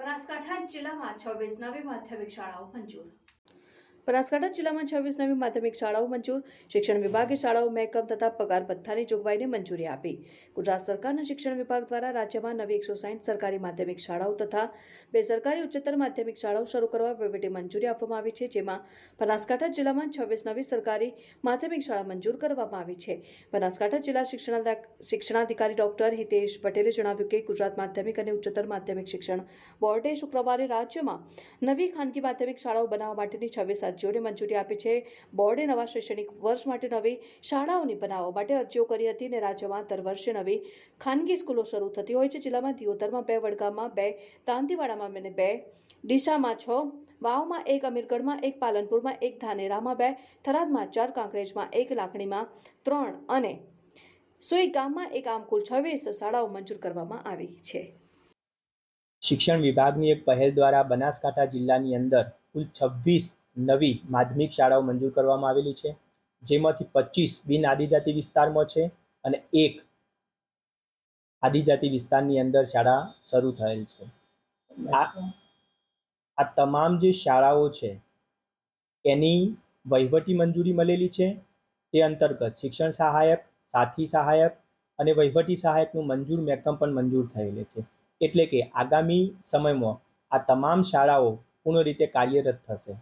બનાસકાંઠા જિલ્લામાં છવ્વીસ નવી માધ્યમિક શાળાઓ મંજૂર બનાસકાંઠા જિલ્લામાં છવ્વીસ નવી માધ્યમિક શાળાઓ મંજૂર, શિક્ષણ વિભાગે શાળાઓ મહેકમ તથા પગાર ભથ્થાની જોગવાઈને મંજૂરી આપી. ગુજરાત સરકારના શિક્ષણ વિભાગ દ્વારા રાજ્યમાં નવી એકસો સાઠ સરકારી માધ્યમિક શાળાઓ તથા બે સરકારી ઉચ્ચતર માધ્યમિક શાળાઓ શરૂ કરવા વહીવટી મંજૂરી આપવામાં આવી છે, જેમાં બનાસકાંઠા જિલ્લામાં છવ્વીસ નવી સરકારી માધ્યમિક શાળા મંજૂર કરવામાં આવી છે. બનાસકાંઠા જિલ્લા શિક્ષણાધા- શિક્ષણાધિકારી ડોક્ટર હિતેશ પટેલે જણાવ્યું કે ગુજરાત માધ્યમિક અને ઉચ્ચતર માધ્યમિક શિક્ષણ બોર્ડે શુક્રવારે રાજ્યમાં નવી ખાનગી માધ્યમિક શાળાઓ બનાવવા માટેની છવ્વીસ અરજીઓને મંજૂરી આપી છે. બોર્ડે નવા શૈક્ષણિક વર્ષ માટે નવી શાળાઓની બનાવવા માટે અરજીઓ કરી હતી અને રાજ્યમાં દર વર્ષે નવી ખાનગી સ્કૂલો શરૂ થતી હોય છે. જિલ્લામાં દિયોદરમાં બે, વડગામમાં બે, તાંતીવાડામાં અને બે, ડીસામાં છ, વાવમાં એક, અમીરગઢમાં એક, પાલનપુરમાં એક, ધાનેરામાં બે, થરાદમાં ચાર, કાંકરેજમાં એક, લાખણીમાં ત્રણ અને સોઈ ગામમાં એક. આમ કુલ છવ્વીસ શાળાઓ મંજૂર કરવામાં આવી છે. શિક્ષણ વિભાગની એક પહેલ દ્વારા બનાસકાંઠા જિલ્લાની અંદર કુલ છવ્વીસ નવી માધ્યમિક શાળાઓ મંજૂર કરવામાં આવેલી છે. જેમાંથી પચીસ બિન આદિજાતિ વિસ્તારમાં છે અને એક આદિજાતિ વિસ્તારની અંદર શાળા શરૂ થયેલ છે. આ તમામ જે શાળાઓ છે, એની વહીવટી મંજૂરી મળેલી છે. તે અંતર્ગત શિક્ષણ સહાયક, સાથી સહાયક અને વહીવટી સહાયકનું મંજૂર મહેકમ પણ મંજૂર થયેલી છે. એટલે કે આગામી સમયમાં આ તમામ શાળાઓ પૂર્ણ રીતે કાર્યરત થશે.